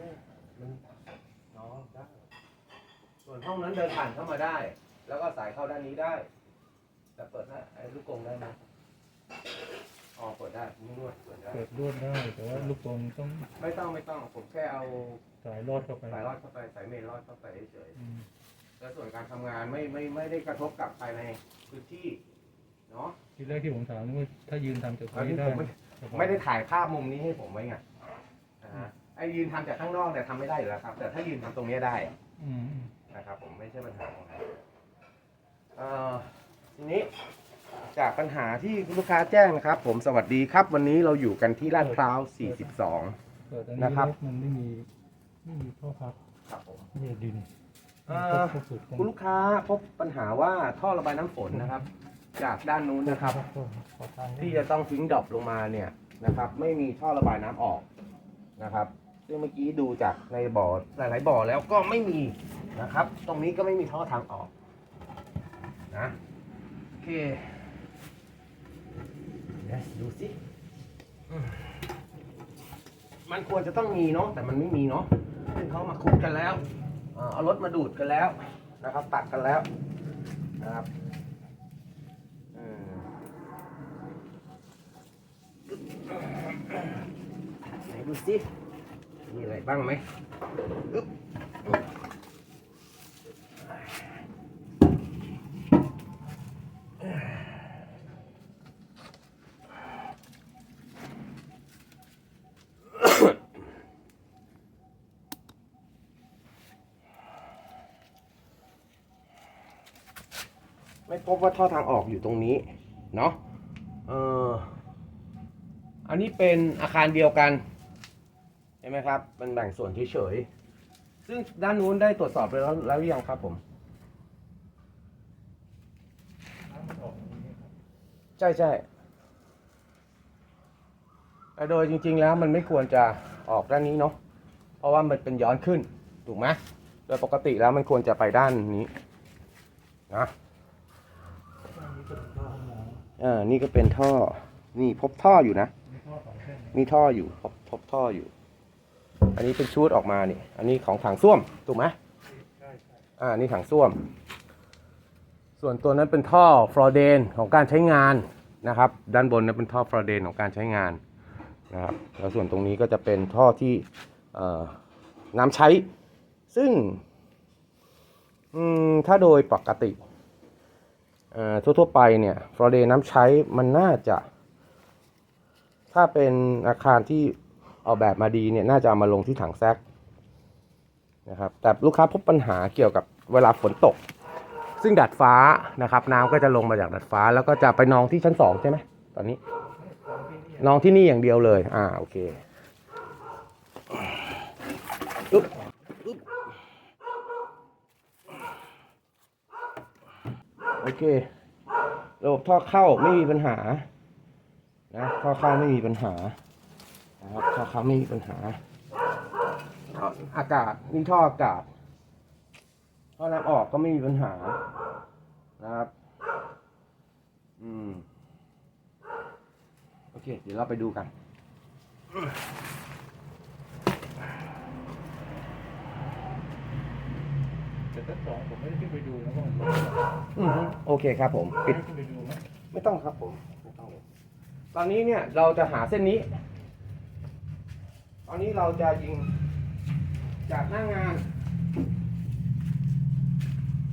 นี่มันน้องได้ส่วนห้องนั้นเดินผ่านเข้ามาได้ แล้วก็สายเข้าด้านนี้ได้ แต่เปิดได้ไอ้ลูกกรงได้ไหมอ๋อเปิดได้นวดเปิดได้ เปิดรวดได้ แต่ว่าลูกกรงต้องไม่ต้องไม่ต้อง ผมแค่เอาสายรอดเข้าไปสายรอดเข้าไปสายเมนรอดเข้าไปเฉยอืมๆแล้วส่วนการทำงานไม่ไม่ไม่ได้กระทบกับภายในพื้นที่เนาะ ทีแรกที่ผมถามว่าถ้ายืนทำจากตรอังนนี้นี้ได้ผมไม่ไม่ได้ถ่ายภาพมุมนี้ให้ผมไว้ไงอ่าฮะไอ้ยืนทำจากข้างนอกเนี่ยทำไม่ได้อยู่แล้วครับ แต่ถ้ายืนทำตรงเนี้ยได้อืมนะครับ ผมไม่ใช่ปัญหาของผมเอ่อทีนี้จากปัญหาที่คุณลูกค้าแจ้งนะครับ ผมสวัสดีครับ วันนี้เราอยู่กันที่ลาดพร้าว 42 เปิดอันนะนี้ครับมันไม่มีไม่มีท่อพักครับผมนี่ดินเอ่อท่อสุดคุณลูกค้าพบปัญหาว่าท่อระบายน้ำฝนนะครับ จากด้านนู้นนะครับ ขอทางที่จะต้องทิ้งดรอปลงมาเนี่ยนะครับ ไม่มีท่อระบายน้ำออกนะครับ ซึ่งเมื่อกี้ดูจากในบ่อหลายๆบ่อแล้วก็ไม่มีนะครับ ตรงนี้ก็ไม่มีท่อทางออกนะโอเคเดี๋ยวดูสิมันควรจะต้องมีเนาะแต่มันไม่มีเนาะซึ่งเขามาคุดกันแล้วเอารถมาดูดกันแล้วนะครับ ตัดกันแล้วนะครับอืมไหนดูสิ มีอะไรบ้างไหมอึ๊บไม่พบว่าท่อทางออกอยู่ตรงนี้ เนาะเอออันนี้เป็นอาคารเดียวกันเห็น ไหมครับ มันแบ่งส่วนเฉยๆ ซึ่งด้านนู้นได้ตรวจสอบไปแล้วแล้วหรือยังครับผม ใช่ใช่แต่โดยจริง ๆ แล้วมันไม่ควรจะออกด้านนี้เนาะ เพราะว่ามันเป็นย้อนขึ้น ถูกไหมโดยปกติแล้วมันควรจะไปด้านนี้นะเออนี่ก็เป็นท่อ นี่พบท่ออยู่นะ มีท่อสองเส้นมีท่ออยู่ พบพบท่ออยู่ อันนี้เป็นชูดออกมานี่ อันนี้ของถังส้วมถูกไหมใช่ใช่อ่านี่ถังส้วม ส่วนตัวนั้นเป็นท่อฟลอเดนของการใช้งานนะครับ ด้านบนนั้นเป็นท่อฟลอเดนของการใช้งานนะครับ แล้วส่วนตรงนี้ก็จะเป็นท่อที่เอ่อน้ำใช้ ซึ่งอืมถ้าโดยปกติอ่อทั่วๆไปเนี่ยฟลอเดนน้ำใช้มันน่าจะ ถ้าเป็นอาคารที่ ออกแบบมาดีเนี่ยน่าจะเอามาลงที่ถังแซกนะครับแต่ลูกค้าพบปัญหาเกี่ยวกับเวลาฝนตก ซึ่งดัดฟ้านะครับน้ำก็จะลงมาจากดัดฟ้า แล้วก็จะไปนองที่ชั้นสองใช่ไหมตอนนี้นองที่นี่อย่างเดียวเลยอ่าโอเคอึ๊บอึ๊บโอเคระบบท่อเข้าไม่มีปัญหานะท่อเข้าไม่มีปัญหา ครับท่อเข้าไม่มีปัญหาท่ออากาศนี่ท่ออากาศท่อน้ำออกก็ไม่มีปัญหานะครับ อืมโอเค เดี๋ยวเราไปดูกันแต่ชั้นสองผมไม่ได้ขึ้นไปดูนะว่ามันอืมโอเคครับผมปิดให้ขึ้นไปดูไหมไม่ต้องครับผมไม่ต้องเลยตอนนี้เนี่ยเราจะหาเส้นนี้ต อนนี้เราจะยิงจากหน้างาน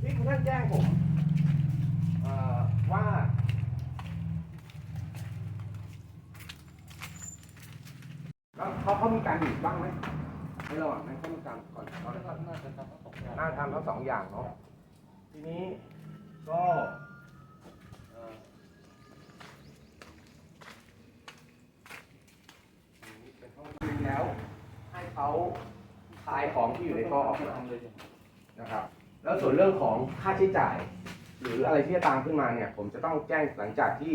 นี่คุณท่านแจ้งผมเอ่อว่า แล้วเขาเขามีการหยุดบ้างไหมในระหว่างนั้นเขามีการก่อนก่อนน่าจะทำทั้งสองอย่างน่าทำทั้งสองอย่างเนาะทีนี้ก็เอ่อเป็ นห้องน้ำแล้ว ให้เขาคลายของที่อยู่ในท่อออกมาทำเลยนะครับ แล้วส่วนเรื่องของค่าใช้จ่าย หรืออะไรที่จะตามขึ้นมาเนี่ย ผมจะต้องแจ้งหลังจากที่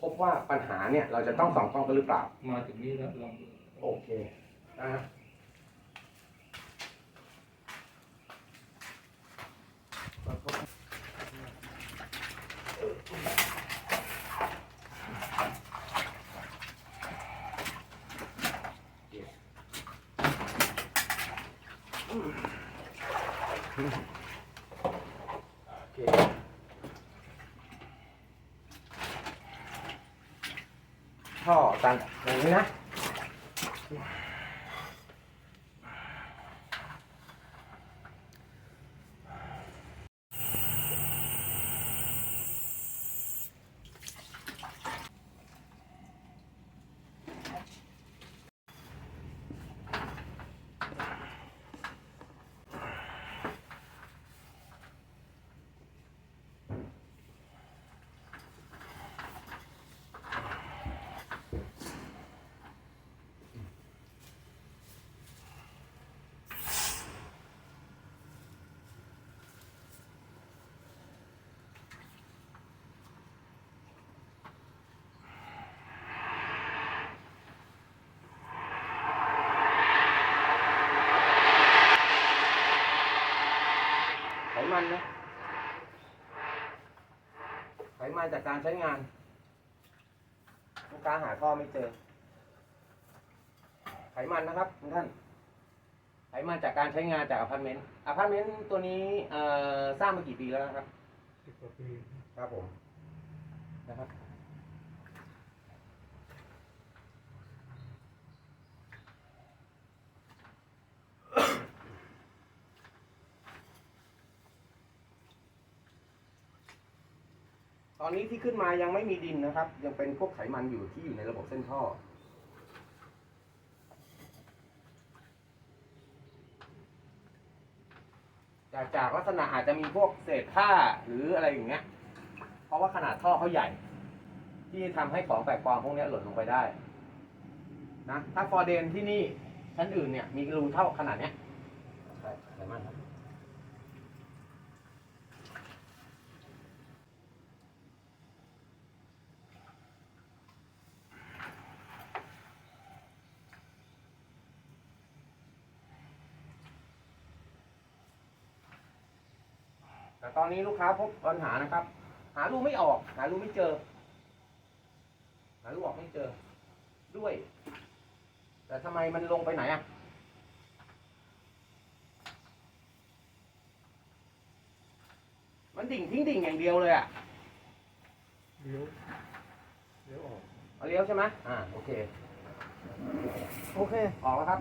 พบว่าปัญหาเนี่ยเราจะต้องสองกล้องกันหรือเปล่า มาถึงนี่แล้วลองโอเคนะฮะ นะ มันนะไขมันจากการใช้งานลูกค้าหาท่อไม่เจอ ไขมันนะครับทุกท่าน ไขมันจากการใช้งานจากอพาร์ตเมนต์อพาร์ตเมนต์ตัวนี้เอ่อสร้างมากี่ปีแล้วนะครับสิบกว่าปีครับผมนะครับ ตอนนี้ที่ขึ้นมายังไม่มีดินนะครับ ยังเป็นพวกไขมันอยู่ที่อยู่ในระบบเส้นท่อ จากจากลักษณะอาจจะมีพวกเศษผ้าหรืออะไรอย่างเงี้ย เพราะว่าขนาดท่อเขาใหญ่ ที่ทำให้ของแปลกปลอมพวกนี้หล่นลงไปได้นะถ้าฟอร์เดนที่นี่ชั้นอื่นเนี่ยมีรูเท่าขนาดเนี้ยไขมันครับ อนนี้ลูกค้าพบปัญหานะครับ หารูไม่ออก หารูไม่เจอ หารูออกไม่เจอ ด้วย แต่ทำไมมันลงไปไหนอะมันดิ่งทิ้งดิ่งอย่างเดียวเลยอะเลี้ยวเลี้ยวออกเอาเลี้ยวใช่ไหมอ่าโอเค โอเค ออกแล้วครับ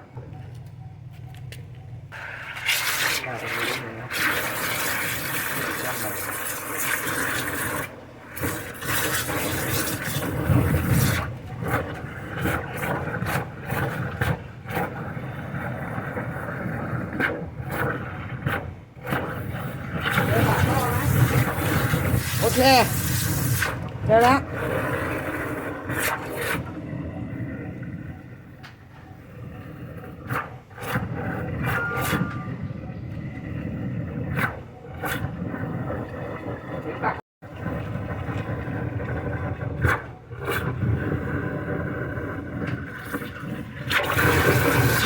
มาตรงนี้เลยนะ ยักหน่อย โอเคเจอแล้ว โอเค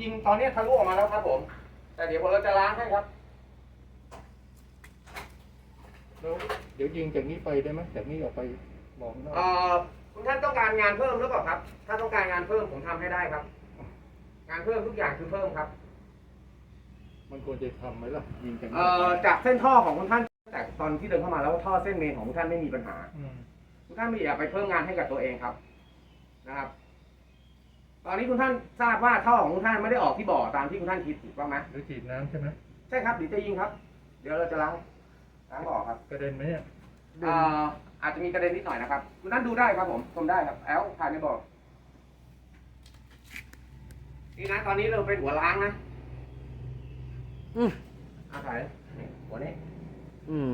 ยิงตอนนี้ ทะลุออกมาแล้วครับผม แต่เดี๋ยวเราจะล้างให้ครับแล้วเดี๋ยวยิงจากนี้ไปได้ไหมจากนี้ออกไปมองน้าเอ่อคุณท่านต้องการงานเพิ่มหรือเปล่าครับ ถ้าต้องการงานเพิ่มผมทำให้ได้ครับ งานเพิ่มทุกอย่างคือเพิ่มครับ มันควรจะทำไหมล่ะยิงจากนี้เอ่อจากเส้นท่อของคุณท่าน แต่ตอนที่เดินเข้ามาแล้วท่อเส้นเมนของคุณท่านไม่มีปัญหา อืมคุณท่านไม่อยากไปเพิ่มงานให้กับตัวเองครับนะครับ ตอนนี้คุณท่านทราบว่าท่อของคุณท่านไม่ได้ออกที่บ่อตามที่คุณท่านคิดถูกต้องไหมหรือฉีดน้ำใช่ไหมใช่ครับเดี๋ยวจะยิงครับ เดี๋ยวเราจะล้างล้างบ่อครับกระเด็นไหมเนี่ยเอ่ออาจจะมีกระเด็นนิดหน่อยนะครับคุณท่านดูได้ครับผมชมได้ครับแอลถ่ายในบ่อนี่นะตอนนี้เราเป็นหัวล้างนะอืมอาถ่ายนี่หัวนี้ อืม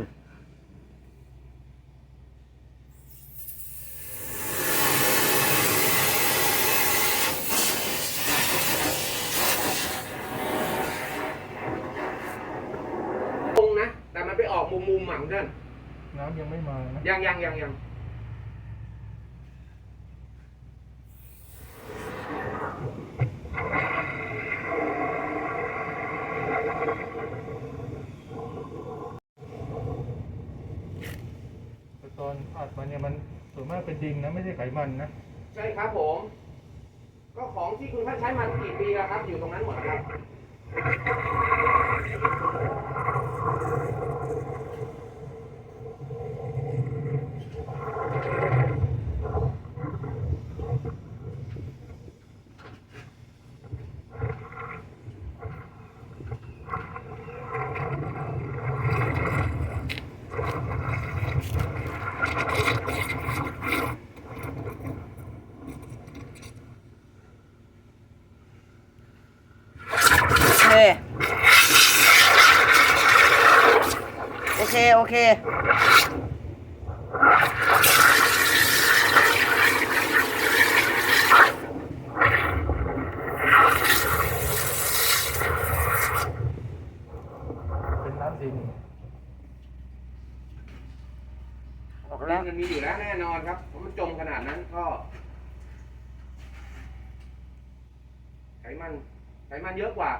มุมหมังท่านน้ำยังไม่มานะยังยังยังยังตอนอัดมันเนี่ยมันส่วนมากเป็นดินนะไม่ใช่ไขมันนะใช่ครับผม ก็ของที่คุณท่านใช้มากี่ปีแล้วครับ อยู่ตรงนั้นหมดแล้วครับ โอเคโอเคโอเค เป็นน้ำดินออกแล้วมันมีอยู่แล้วแน่นอนครับเพราะมันจมขนาดนั้นก็ไขมันไขมันเยอะกว่า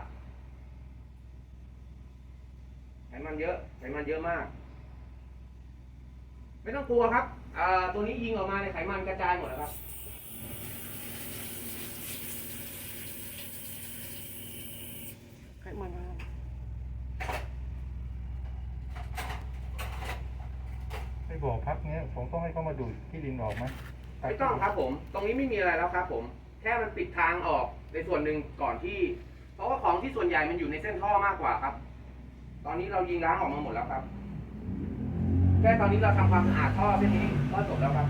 ไขมันเยอะไขมันเยอะมาก ไม่ต้องกลัวครับอ่าตัวนี้ยิงออกมาในยไขมันกระจายหมดแล้วครับไขมันไม่บอกพักเนี้ยผมต้องให้เขามาดูดที่ดินออกไหมไม่ต้องครับผม ตรงนี้ไม่มีอะไรแล้วครับ ผม แค่มันปิดทางออกในส่วนหนึ่งก่อนที่ เพราะว่าของที่ส่วนใหญ่มันอยู่ในเส้นท่อมากกว่าครับ ตอนนี้เรายิงล้างออกมาหมดแล้วครับ แค่ตอนนี้เราทำความสะอาดท่อเส้นนี้ก็จบแล้วครับ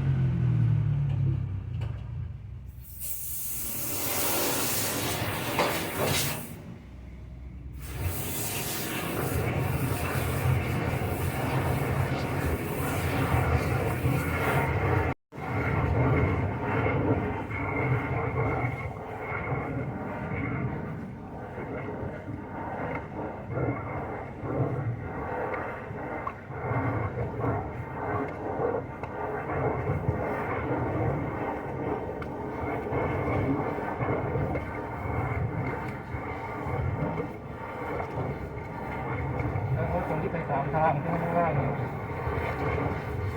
どうも。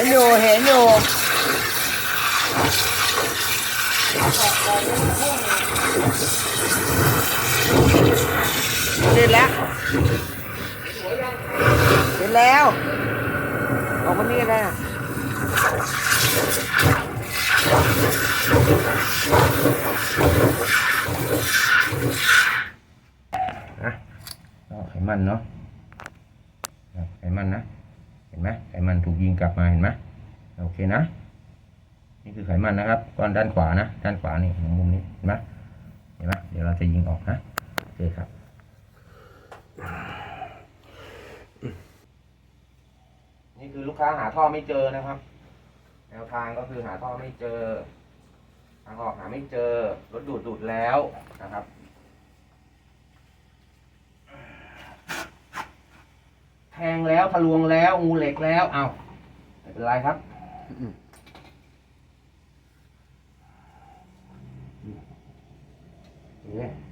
ห็นอยู่เห็นอยู่เสร็จแล้วเสร็จแล้ว ออกมานี่ได้นะนะก็ไขมันเนาะไขมันนะ ห็นไหมไขมันถูกยิงกลับมาเห็นไหมโอเคนะ นี่คือไขมันนะครับก้อนด้านขวานะ ด้านขวานี่มุมนี้เห็นไหมเห็นไหมเดี๋ยวเราจะยิงออกนะโอเคครับนี่คือลูกค้าหาท่อไม่เจอนะครับ แนวทางก็คือหาท่อไม่เจอทางออกหาไม่เจอรถดูดดูดแล้วนะครับ ทงแล้วทะลวงแล้วงูเหล็กแล้วเอาไม่เป็นไรครับโอเ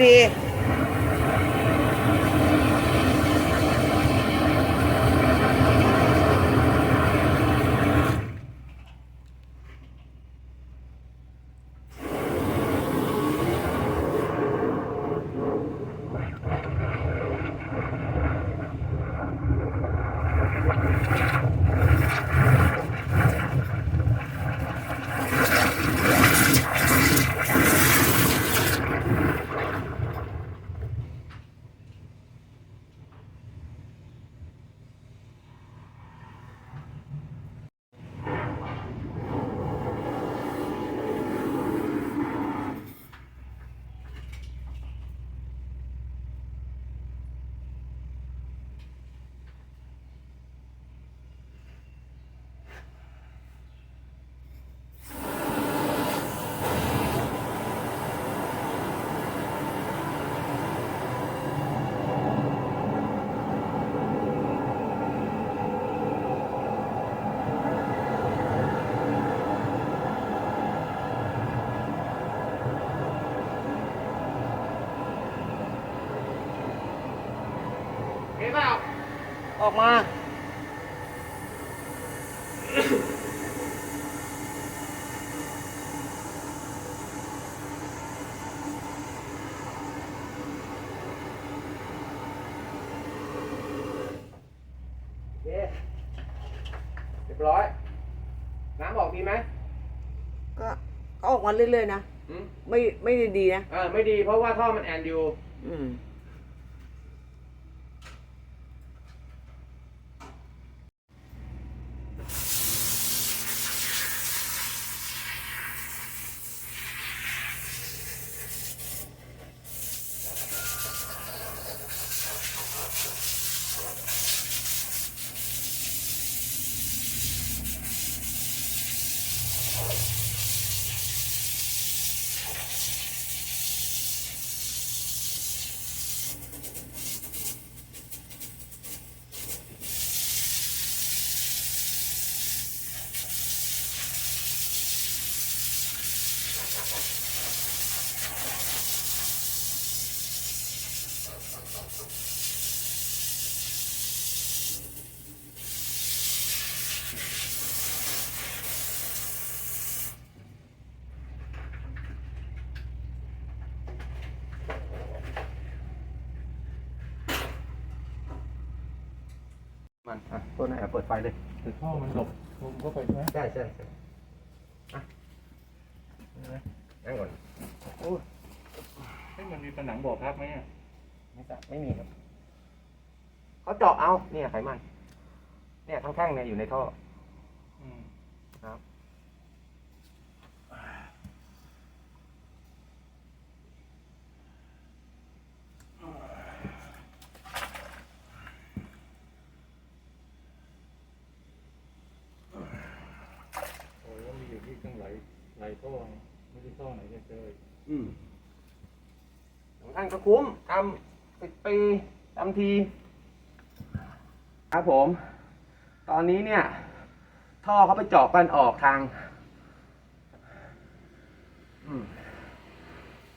ป ออกมา โอเค เรียบร้อย น้ำออกดีไหมก็ก็ออกมาเรื่อยๆนะ อืมไม่ไม่ได้ดีนะ เออไม่ดีเพราะว่าท่อมันแอนอยู่ อืม มันอะต้นไหนอะเปิดไฟเลยแต่ท่อมันหลบลมเข้าไปใช่ไหม ใช่ใช่ใช่อะ นั่งก่อนให้มันมีผนังบ่อพักไหมอะไม่ใช่ไม่มีครับเขาเจาะเอาเนี่ยไขมันเนี่ยทั้งแท่งเนี่ยอยู่ในท่ออืมครับโอ้ยมีอยู่ที่ตั้งหลายหลายท่อไงไม่ได้ท่อไหนจะเจออืมท่านก็คุ้มทำสิบปีทำที ครับผม ตอนนี้เนี่ย ท่อเขาไปเจาะกันออกทาง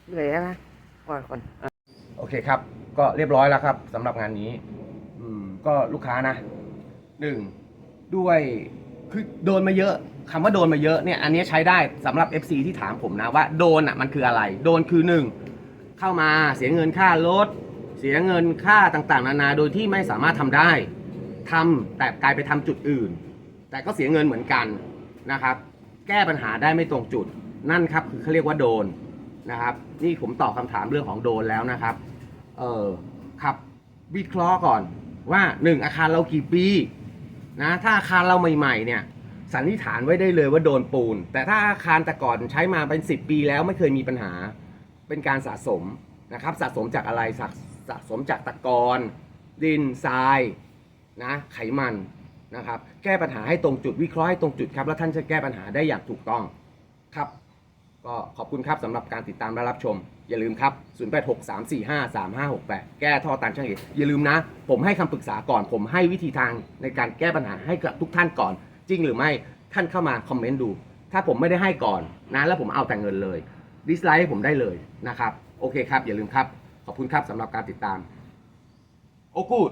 เหนื่อยนะก่อนก่อนโอเคครับ ก็เรียบร้อยแล้วครับสำหรับงานนี้ อืม ก็ลูกค้านะหนึ่งด้วย คือโดนมาเยอะคำว่าโดนมาเยอะเนี่ยอันนี้ใช้ได้สำหรับ FC ที่ถามผมนะว่าโดนอะมันคืออะไร โดนคือหนึ่งเข้ามาเสียเงินค่ารถเสียเงินค่าต่างๆ นานาโดยที่ไม่สามารถทำได้ทำแต่กลายไปทำจุดอื่น แต่ก็เสียเงินเหมือนกันนะครับ แก้ปัญหาได้ไม่ตรงจุดนั่นครับคือเขาเรียกว่าโดนนะครับ นี่ผมตอบคำถามเรื่องของโดนแล้วนะครับ เออครับวิเคราะห์ก่อนว่าหนึ่งอาคารเรากี่ปี นะถ้าอาคารเราใหม่ๆเนี่ยสันนิษฐานไว้ได้เลยว่าโดนปูน แต่ถ้าอาคารแต่ก่อนใช้มาเป็น 10 ปีแล้วไม่เคยมีปัญหาเป็นการสะสมนะครับสะสมจากอะไรสะสะสมจากตะกอนดินทรายนะไขมันนะครับแก้ปัญหาให้ตรงจุดวิเคราะห์ให้ตรงจุดครับ แล้วท่านจะแก้ปัญหาได้อย่างถูกต้องครับ ก็ขอบคุณครับสำหรับการติดตามและรับชม อย่าลืมครับ 0863453568 แก้ท่อตันช่างเอกอย่าลืมนะ ผมให้คำปรึกษาก่อน ผมให้วิธีทางในการแก้ปัญหาให้กับทุกท่านก่อน จริงหรือไม่ท่านเข้ามาคอมเมนต์ดู ถ้าผมไม่ได้ให้ก่อนนะแล้วผมเอาแต่เงินเลยดิสไลค์ให้ผมได้เลยนะครับ โอเคครับ อย่าลืมครับ ขอบคุณครับสำหรับการติดตาม โอ้กูด